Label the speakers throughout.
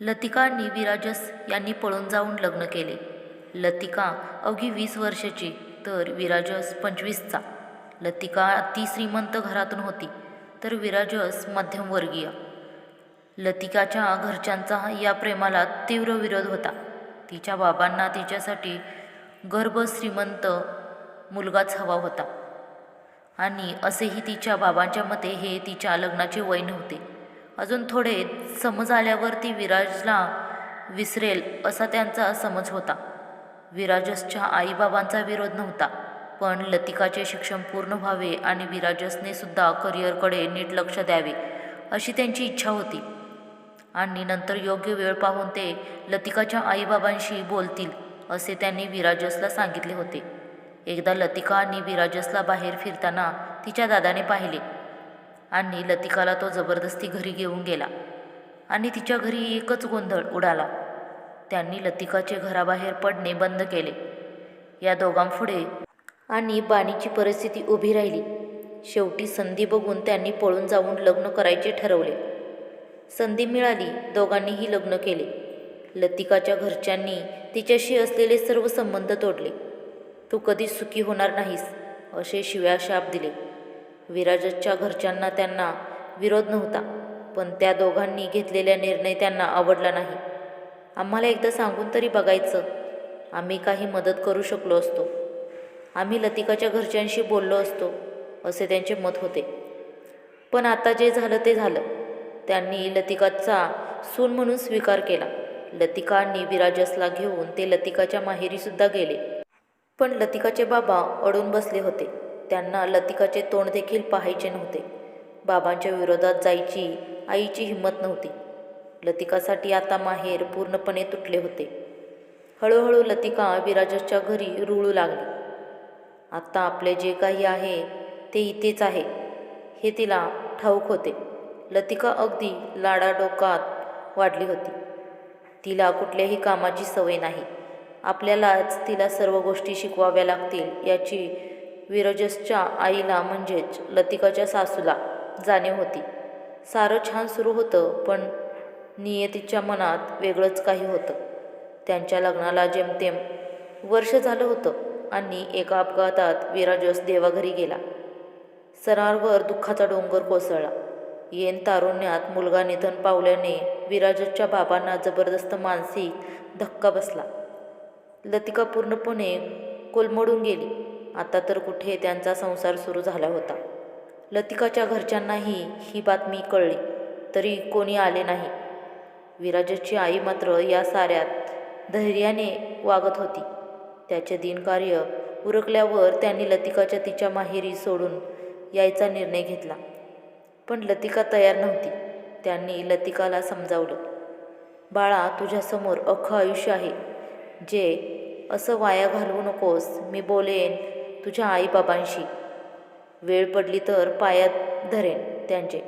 Speaker 1: लतिका आणि विराजस यांनी पळून जाऊन लग्न केले. लतिका अवघी वीस वर्षाची तर विराजस पंचवीसचा. लतिका ती श्रीमंत घरातून होती तर विराजस मध्यमवर्गीय. लतिकाच्या घरच्यांचा या प्रेमाला तीव्र विरोध होता. तिच्या बाबांना तिच्यासाठी गर्भ श्रीमंत मुलगाच हवा होता. आणि असेही तिच्या बाबांच्या मते हे तिच्या लग्नाचे वय नव्हते. अजून थोडे समज आल्यावर ती विराजला विसरेल असा त्यांचा समज होता. विराजसच्या आईबाबांचा विरोध नव्हता पण लतिकाचे शिक्षण पूर्ण व्हावे आणि विराजसने सुद्धा करिअरकडे नीट लक्ष द्यावे अशी त्यांची इच्छा होती. आणि नंतर योग्य वेळ पाहून ते लतिकाच्या आईबाबांशी बोलतील असे त्यांनी विराजसला सांगितले होते. एकदा लतिका आणि विराजसला बाहेर फिरताना तिच्या दादाने पाहिले. आणि लतिकाला तो जबरदस्ती घरी घेऊन गेला. आणि तिच्या घरी एकच गोंधळ उडाला. त्यांनी लतिकाचे घराबाहेर पडणे बंद केले. या दोघांपुढे आणि बाणीची परिस्थिती उभी राहिली. शेवटी संधी बघून त्यांनी पळून जाऊन लग्न करायचे ठरवले. संधी मिळाली दोघांनीही लग्न केले. लतिकाच्या घरच्यांनी तिच्याशी असलेले सर्व संबंध तोडले. तू कधीच सुखी होणार नाहीस असे शिव्या शाप दिले. विराजच्या घरच्यांना त्यांना विरोध नव्हता पण त्या दोघांनी घेतलेला निर्णय त्यांना आवडला नाही. आम्हाला एकदा सांगून तरी बघायचं आम्ही काही मदत करू शकलो असतो. आम्ही लतिकाच्या घरच्यांशी बोललो असतो असे त्यांचे मत होते. पण आता जे झालं ते झालं. त्यांनी लतिकाचा सून म्हणून स्वीकार केला. लतिका आणि विराजसला घेऊन ते लतिकाच्या माहेरीसुद्धा गेले. पण लतिकाचे बाबा अडून बसले होते. त्यांना लतिकाचे तोंड देखील पाहायचे नव्हते. बाबांच्या विरोधात जायची आईची हिंमत नव्हती. लतिकासाठी आता माहेर पूर्णपणे तुटले होते. हळूहळू लतिका विराजच्या घरी रुळू लागली. आत्ता आपले जे काही आहे ते इथेच आहे. हे तिला ठाऊक होते. लतिका अगदी लाडाडोकात वाढली होती. तिला कुठल्याही कामाची सवय नाही. आपल्यालाच तिला सर्व गोष्टी शिकवाव्या लागतील याची विरजसच्या आईला म्हणजेच लतिकाच्या सासूला जाणीव होती. सारं छान सुरू होतं पण नियतीच्या मनात वेगळंच काही होतं. त्यांच्या लग्नाला जेमतेम वर्ष झालं होतं आणि एका अपघातात विराजस देवाघरी गेला. सरारवर दुःखाचा डोंगर कोसळला. येन तारुण्यात मुलगा निधन पावल्याने विराजसच्या बाबांना जबरदस्त मानसिक धक्का बसला. लतिका पूर्णपणे कोलमडून गेली. आता तर कुठे त्यांचा संसार सुरू झाला होता. लतिकाच्या घरच्यांनाही ही बातमी कळली तरी कोणी आले नाही. विराजची आई मात्र या साऱ्यात धैर्याने वागत होती. त्याचे दिनकार्य उरकल्यावर त्यांनी लतिकाच्या तिच्या माहेरी सोडून यायचा निर्णय घेतला. पण लतिका तयार नव्हती. त्यांनी लतिकाला समजावलं बाळा तुझ्यासमोर अख्खं आयुष्य आहे. जे असं वाया घालवू नकोस. मी बोलेन तुझ्या आईबाबांशी. वेळ पडली तर पायात धरेन त्यांचे.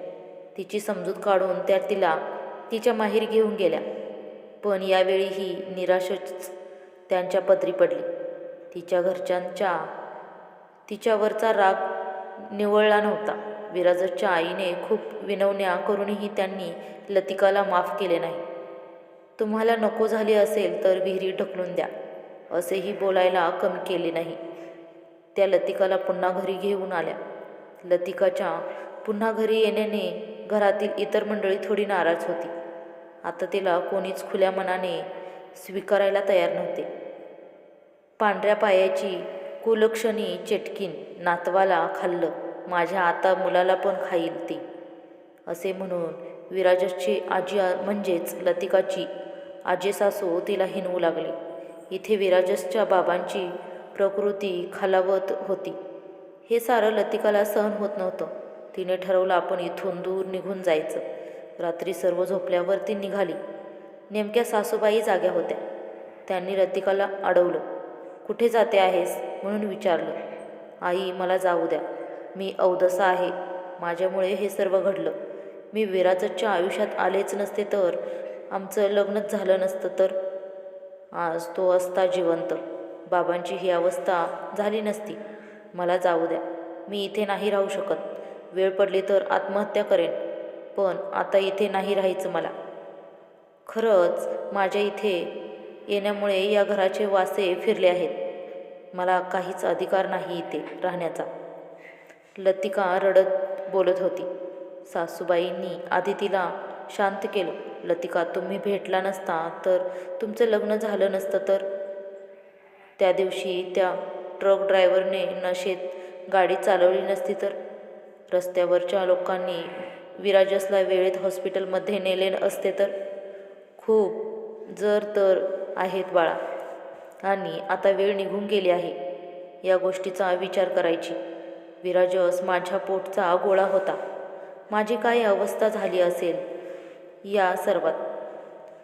Speaker 1: तिची समजूत काढून त्या तिला तिच्या माहेरी घेऊन गेल्या. पण यावेळी ही निराशच त्यांच्या पदरी पडली. तिच्या घरच्यांच्या तिच्यावरचा राग निवळला नव्हता. विराजच्या आईने खूप विनवण्या करूनही त्यांनी लतिकाला माफ केले नाही. तुम्हाला नको झाले असेल तर विहिरी ढकलून द्या. असेही बोलायला कमी केले नाही. त्या लतिकाला पुन्हा घरी घेऊन आल्या. लतिकाच्या पुन्हा घरी येण्याने घरातील इतर मंडळी थोडी नाराज होती. आता तिला कोणीच खुल्या मनाने स्वीकारायला तयार नव्हते. पांढऱ्या पायाची कुलक्षणी चेटकीन नातवाला खाल्लं माझ्या आता मुलाला पण खाईल ती. असे म्हणून विराजसची आजी म्हणजेच लतिकाची आजी सासू तिला हिनवू लागली. इथे विराजसच्या बाबांची प्रकृती खालावत होती. हे सारं लतिकाला सहन होत नव्हतं. तिने ठरवलं आपण इथून दूर निघून जायचं. रात्री सर्व झोपल्यावर ती निघाली. नेमक्या सासूबाई जाग्या होत्या. त्यांनी लतिकाला अडवलं. कुठे जाते आहेस? म्हणून विचारलं. आई मला जाऊ द्या. मी अवदसा आहे. माझ्यामुळे हे सर्व घडलं. मी विराजतच्या आयुष्यात आलेच नसते तर आमचं लग्नच झालं नसतं तर. आज तो असता जिवंत. बाबांची ही अवस्था झाली नसती. मला जाऊ द्या. मी इथे नाही राहू शकत. वेळ पडली तर आत्महत्या करेन. पण आता इथे नाही राहायचं मला. खरंच माझ्या इथे येण्यामुळे या घराचे वासे फिरले आहेत. मला काहीच अधिकार नाही इथे राहण्याचा. लतिका रडत बोलत होती. सासूबाईंनी आधी तिला शांत केलं. लतिका तुम्ही भेटला नसता तर तुमचं लग्न झालं नसतं तर? त्या दिवशी त्या ट्रक ड्रायव्हरने नशेत गाडी चालवली नसती तर रस्त्यावरच्या लोकांनी विराजसला वेळेत हॉस्पिटलमध्ये नेले असते तर? खूप जर तर आहेत बाळा. आणि आता वेळ निघून गेली आहे. या गोष्टीचा विचार करायची. विराजस माझ्या पोटचा गोळा होता. माझी काय अवस्था झाली असेल? या सर्वात.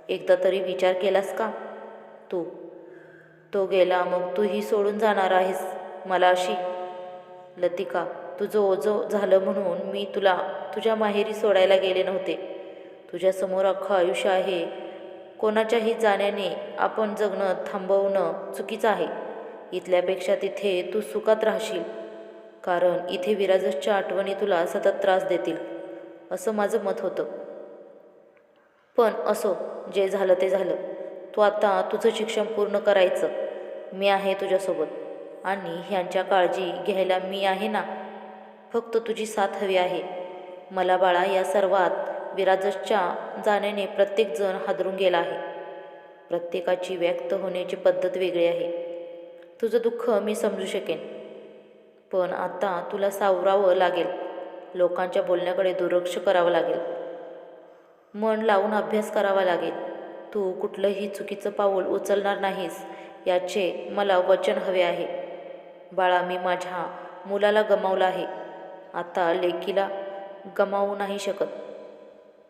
Speaker 1: एकदा तरी विचार केलास का? तू तो गेला मग तूही सोडून जाणार आहेस मला अशी. लतिका तुझं ओझं झालं म्हणून मी तुला तुझ्या माहेरी सोडायला गेले नव्हते. तुझ्यासमोर अख्खं आयुष्य आहे. कोणाच्याही जाण्याने आपण जगणं थांबवणं चुकीचं आहे. इथल्यापेक्षा तिथे तू सुखात राहशील. कारण इथे विराजसच्या आठवणी तुला सतत त्रास देतील. असं माझं मत होतं. पण असो जे झालं ते झालं. तू आता तुझं शिक्षण पूर्ण करायचं. मी आहे तुझ्यासोबत. आणि ह्यांच्या काळजी घ्यायला मी आहे ना? फक्त तुझी साथ हवी आहे. मला बाळा या सर्वात विराजसच्या जाण्याने प्रत्येकजण हादरून गेला आहे. प्रत्येकाची व्यक्त होण्याची पद्धत वेगळी आहे. तुझं दुःख मी समजू शकेन. पण आता तुला सावरावं लागेल. लोकांच्या बोलण्याकडे दुर्लक्ष करावं लागेल. मन लावून अभ्यास करावा लागेल. तू कुठलंही चुकीचं पाऊल उचलणार नाहीस. याचे मला वचन हवे आहे. बाळा मी माझ्या मुलाला गमावला आहे. आता लेकीला गमावू नाही शकत.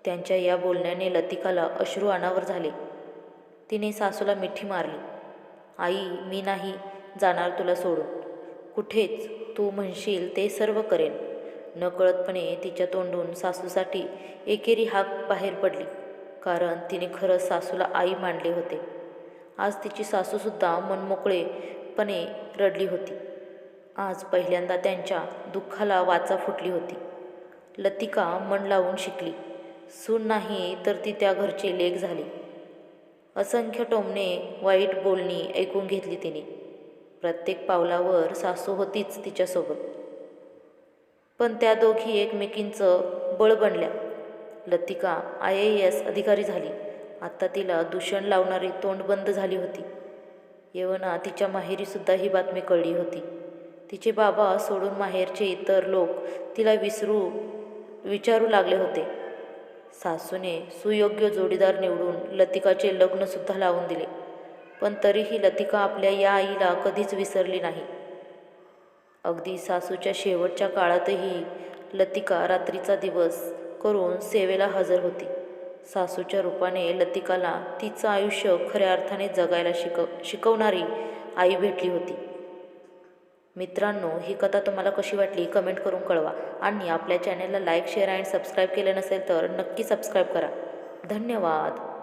Speaker 1: त्यांच्या या बोलण्याने लतिकाला अश्रू अनावर झाले. तिने सासूला मिठी मारली. आई मी नाही जाणार तुला सोडून. कुठेच तू म्हणशील ते सर्व करेन. नकळतपणे तिच्या तोंडून सासूसाठी एकेरी हाक बाहेर पडली कारण तिने खरंच सासूला आई मांडले होते. आज तिची सासूसुद्धा मनमोकळेपणे रडली होती. आज पहिल्यांदा त्यांच्या दुःखाला वाचा फुटली होती. लतिका मन लावून शिकली सून नाही तर ती त्या घरची लेख झाली. असंख्य टोमणे वाईट बोलणी ऐकून घेतली तिने. प्रत्येक पावलावर सासू होतीच तिच्यासोबत. पण त्या दोघी एकमेकींचं बळ बनल्या. लतिका आय ए एस अधिकारी झाली. आत्ता तिला दूषण लावणारी तोंड बंद झाली होती. येवना तिच्या माहेरीसुद्धा ही बातमी कळली होती. तिचे बाबा सोडून माहेरचे इतर लोक तिला विसरू विचारू लागले होते. सासूने सुयोग्य जोडीदार निवडून लतिकाचे लग्नसुद्धा लावून दिले. पण तरीही लतिका आपल्या या आईला कधीच विसरली नाही. अगदी सासूच्या शेवटच्या काळातही लतिका रात्रीचा दिवस करून सेवेला हजर होती. सासूच्या रूपाने लतिकाला तिचं आयुष्य खऱ्या अर्थाने जगायला शिकव शिकवणारी आई भेटली होती. मित्रांनो ही कथा तुम्हाला कशी वाटली कमेंट करून कळवा. आणि आपल्या चॅनलला लाईक शेअर अँड सबस्क्राईब केलं नसेल तर नक्की सबस्क्राईब करा. धन्यवाद.